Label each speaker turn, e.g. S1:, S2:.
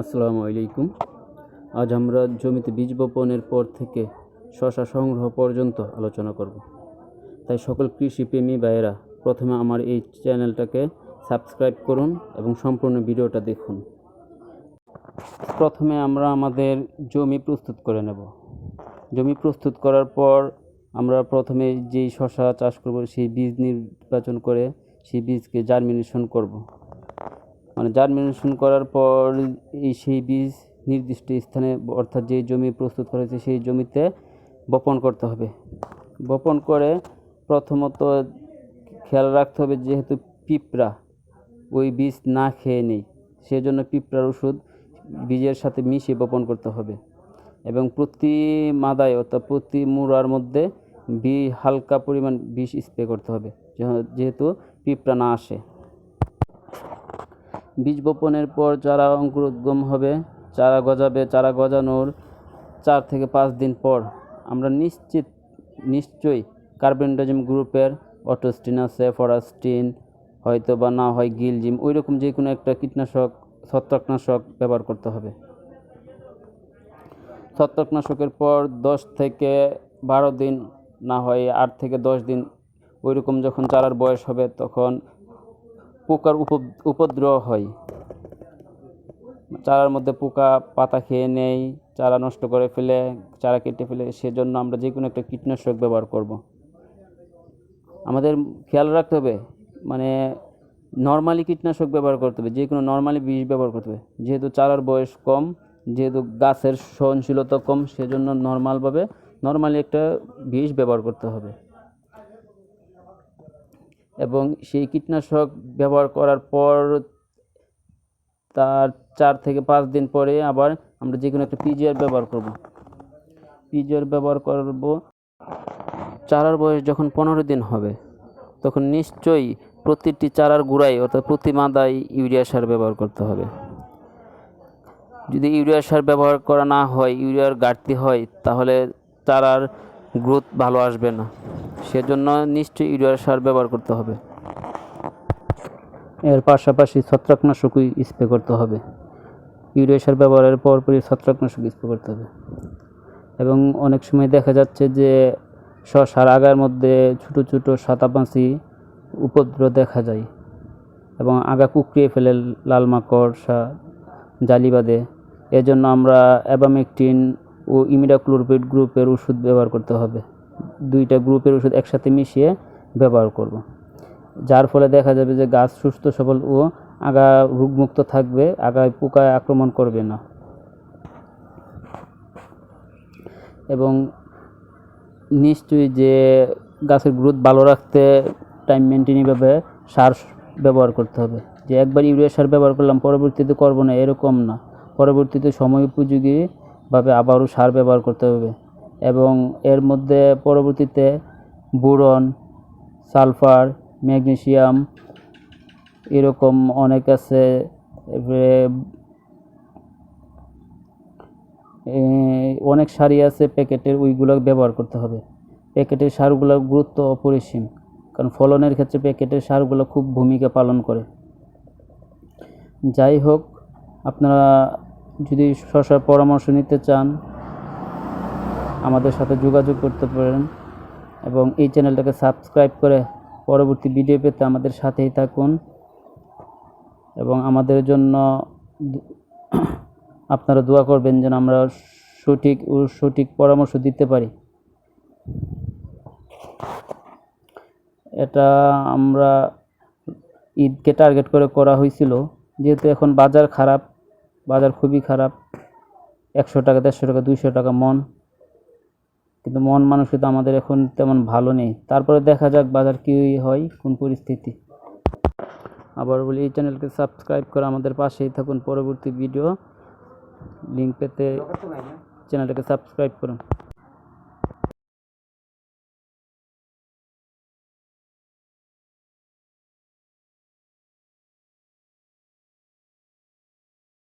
S1: আসসালামু আলাইকুম। আজ আমরা জমিতে বীজ বপনের পর থেকে শশা সংগ্রহ পর্যন্ত আলোচনা করব। তাই সকল কৃষিপ্রেমী ভাইয়েরা, প্রথমে আমার এই চ্যানেলটাকে সাবস্ক্রাইব করুন এবং সম্পূর্ণ ভিডিওটা দেখুন। প্রথমে আমরা আমাদের জমি প্রস্তুত করে নেব। জমি প্রস্তুত করার পর আমরা প্রথমে যেই শশা চাষ করব, সেই বীজ নির্বাচন করে সেই বীজকে জার্মিনেশন করব। মানে জার্মিনেশন করার পর এই সেই বীজ নির্দিষ্ট স্থানে, অর্থাৎ যে জমি প্রস্তুত করা হয়েছে সেই জমিতে বপন করতে হবে। বপন করে প্রথমত খেয়াল রাখতে হবে যেহেতু পিঁপড়া, ওই বীজ না খেয়ে নেই, সেজন্য পিঁপড়ার ওষুধ বীজের সাথে মিশিয়ে বপন করতে হবে। এবং প্রতি মাদায়, অর্থাৎ প্রতি মুড়ার মধ্যে বি হালকা পরিমাণ বিষ স্প্রে করতে হবে যেহেতু পিঁপড়া না আসে। বীজ বপনের পর চারা অঙ্কুরোদ্গম হবে, চারা গজাবে, চারা গজানোর চার থেকে পাঁচ দিন পর। আমরা নিশ্চিত, নিশ্চয়ই কার্বেন্ডাজিম গ্রুপের অটোস্টিন আছে, ফরাস্টিন হয়তো বা না হয় গিলজিম ওই রকম যে কোনো একটা কীটনাশক, ছত্রাকনাশক ব্যবহার করতে হবে। ছত্রাকনাশকের পর দশ থেকে বারো দিন, না হয় আট থেকে দশ দিন ওই রকম যখন চারার বয়স হবে তখন পোকার উপ- উপদ্রব হয়। চারার মধ্যে পোকা পাতা খেয়ে নেয়, চারা নষ্ট করে ফেলে, চারা কেটে ফেলে, সেজন্য আমরা যে কোনো একটা কীটনাশক ব্যবহার করব। আমাদের খেয়াল রাখতে হবে মানে নর্মালি কীটনাশক ব্যবহার করতে হবে যে কোনো নর্মালি বিষ ব্যবহার করতে হবে। যেহেতু চারার বয়স কম, যেহেতু গাছের সহনশীলতা কম, সেজন্য নর্মালভাবে নর্মালি একটা বিষ ব্যবহার করতে হবে। এবং সেই কীটনাশক ব্যবহার করার পর তার চার থেকে পাঁচ দিন পরে আবার আমরা যে কোনো একটা পিজিআর ব্যবহার করব। পিজিআর ব্যবহার করব। চারার বয়স যখন পনেরো দিন হবে, তখন নিশ্চয়ই প্রতিটি চারার গুঁড়ায় অর্থাৎ প্রতি মাদায় ইউরিয়া সার ব্যবহার করতে হবে। যদি ইউরিয়া সার ব্যবহার করা না হয়, ইউরিয়ার ঘাটতি হয়, তাহলে চারার গ্রোথ ভালো আসবে না। সেজন্য নিশ্চয়ই ইউরিয়া সার ব্যবহার করতে হবে। এর পাশাপাশি ছত্রাকনাশকই স্প্রে করতে হবে। ইউরিয়া সার ব্যবহারের পরপরই ছত্রাকনাশক স্প্রে করতে হবে। এবং অনেক সময় দেখা যাচ্ছে যে শশার আগার মধ্যে ছোটো ছোটো সাতাপাঁচি উপদ্রব দেখা যায় এবং আগা কুকড়িয়ে ফেলে লাল মাকড়সা জালি বাঁধে। এজন্য আমরা অ্যাবামেকটিন ও ইমিডাক্লোরপিড গ্রুপের ওষুধ ব্যবহার করতে হবে। দুইটা গ্রুপের ওষুধ একসাথে মিশিয়ে ব্যবহার করব। যার ফলে দেখা যাবে যে গাছ সুস্থ, সবল ও আগা রোগমুক্ত থাকবে আগায় পোকায় আক্রমণ করবে না। এবং নিশ্চয়ই যে গাছের গ্রোথ ভালো রাখতে টাইম মেনটেনভাবে সার ব্যবহার করতে হবে। যে একবার ইউরিয়া সার ব্যবহার করলাম, পরবর্তীতে করব না, এরকম না। পরবর্তীতে সময় উপযোগীভাবে আবারও সার ব্যবহার করতে হবে। এবং এর মধ্যে পরবর্তীতে বোরন, সালফার, ম্যাগনেসিয়াম এরকম অনেক আছে। অনেক সারই আছে প্যাকেটের, ওইগুলো ব্যবহার করতে হবে। প্যাকেটের সারগুলোর গুরুত্ব অপরিসীম, কারণ ফলনের ক্ষেত্রে প্যাকেটের সারগুলো খুব ভূমিকা পালন করে। যাই হোক, আপনারা যদি শশার পরামর্শ নিতে চান আমাদের সাথে যোগাযোগ করতে পারেন এবং এই চ্যানেলটাকে সাবস্ক্রাইব করে পরবর্তী ভিডিও পেতে আমাদের সাথেই থাকুন এবং আমাদের জন্য আপনারা দোয়া করবেন যেন আমরা সঠিক ও সঠিক পরামর্শ দিতে পারি। এটা আমরা ঈদকে টার্গেট করে করা হয়েছিল। যেহেতু এখন বাজার খারাপ, বাজার খুবই খারাপ, একশো টাকা, দেড়শো টাকা, দুইশো টাকা মন। কিন্তু মন মানসিকতা আমাদের এখন তেমন ভালো নেই। তারপরে দেখা যাক বাজার কী হয় কোন পরিস্থিতি। আবার বলি এই চ্যানেলকে সাবস্ক্রাইব করে আমাদের পাশেই থাকুন। পরবর্তী ভিডিও লিঙ্ক পেতে চ্যানেলটাকে সাবস্ক্রাইব করুন।